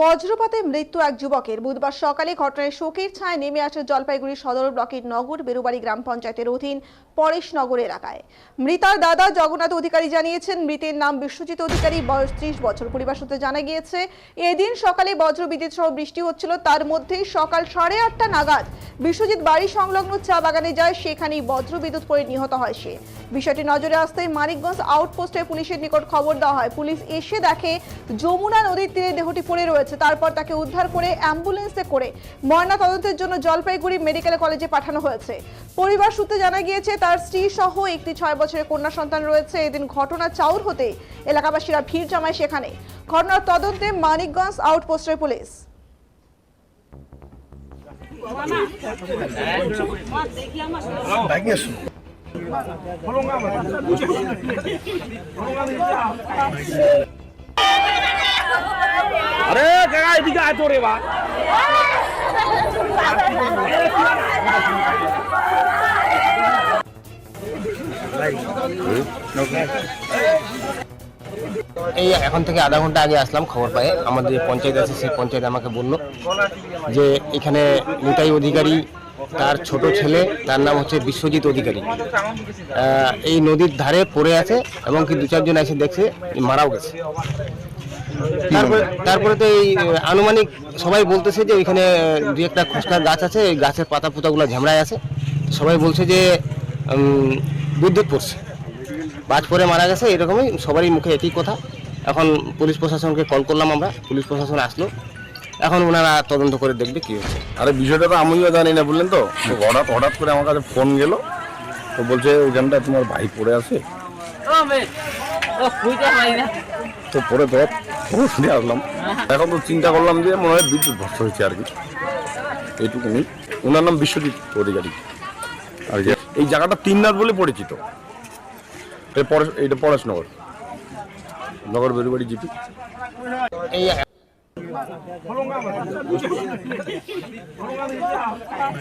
বজ্রপাতে মৃত্যু এক যুবকের। বুধবার সকালে ঘটনায় শোকের ছায় নেমে আসে জলপাইগুড়ি সদর ব্লকের নগর বেরুবাড়ি গ্রাম পঞ্চায়েতের অধীন পরেশনগর এলাকায়। মৃতার দাদা জগন্নাথ অধিকারী জানিয়েছেন, মৃতের নাম বিশ্বজিৎ অধিকারী, বয়স ত্রিশ বছর। পরিবার সূত্রে জানা গিয়েছে, এদিন সকালে বজ্রবিদ্যুৎ সহ বৃষ্টি হচ্ছিল। তার মধ্যেই সকাল সাড়ে আটটা নাগাদ বিশ্বজিৎ বাড়ি সংলগ্ন চা বাগানে যায়, সেখানেই বজ্রবিদ্যুৎ পড়ে নিহত হয় সে। বিষয়টি নজরে আসতেই মানিকগঞ্জ আউটপোস্টে পুলিশের নিকট খবর দেওয়া হয়। পুলিশ এসে দেখে, যমুনা নদীর তীরে দেহটি পড়ে রয়েছে। তারপর তাকে উদ্ধার করে অ্যাম্বুলেন্সে করে ময়না তদন্তের জন্য জলপাইগুড়ি মেডিকেল কলেজে পাঠানো হয়েছে। পরিবার সূত্রে জানা গিয়েছে, তার স্ত্রী সহ একটি ছয় বছরের কন্যা সন্তান রয়েছে। এদিন ঘটনা চাউর হতে এলাকাবাসীরা ভিড় জমায় সেখানে। ঘটনার তদন্তে মানিকগঞ্জ আউটপোস্টের পুলিশ। আরে, কাকা, এদিকে আয় তো রে বা এই এখন থেকে আধা ঘণ্টা আগে আসলাম খবর পায়ে। আমাদের যে পঞ্চায়েত আছে, সেই পঞ্চায়েত আমাকে বলল যে এখানে নিতাই অধিকারী, তার ছোট ছেলে, তার নাম হচ্ছে বিশ্বজিৎ অধিকারী। এই নদীর ধারে পড়ে আছে এবং কি দু চারজন এসে দেখছে, মারাও গেছে। তারপরে তারপরে তো এই আনুমানিক সবাই বলতেছে যে ওইখানে দু একটা খসকার গাছ আছে গাছের পাতা পুতাগুলো ঝামড়ায় আছে। সবাই বলছে যে বিদ্যুৎ পড়ছে। বাজ পরে মারা গেছে এরকমই সবারই মুখে একই কথা। এখন পুলিশ প্রশাসনকে কল করলাম আমরা পুলিশ প্রশাসন আসলো। এখন ওনারা তদন্ত করে দেখবে কি হচ্ছে। আরে বিষয়টা তো আমিও জানি না বুঝলেন তো? হঠাৎ হঠাৎ করে আমার কাছে ফোন গেল তো বলছে ওইখানটা তোমার ভাই পড়ে আছে? তো পরে তো খবর শুনে আসলাম। এখন তো চিন্তা করলাম যে মনে হয় বিদ্যুৎ ভস্ত হয়েছে আর কি। এইটুকুনি। ওনার নাম বিশ্বজিৎ অধিকারী। আর কি এই জায়গাটা তিননাথ বলে পরিচিত। এটা পরে এটা পরেশনগর। নগর বেরুবাড়ি জিপি। এই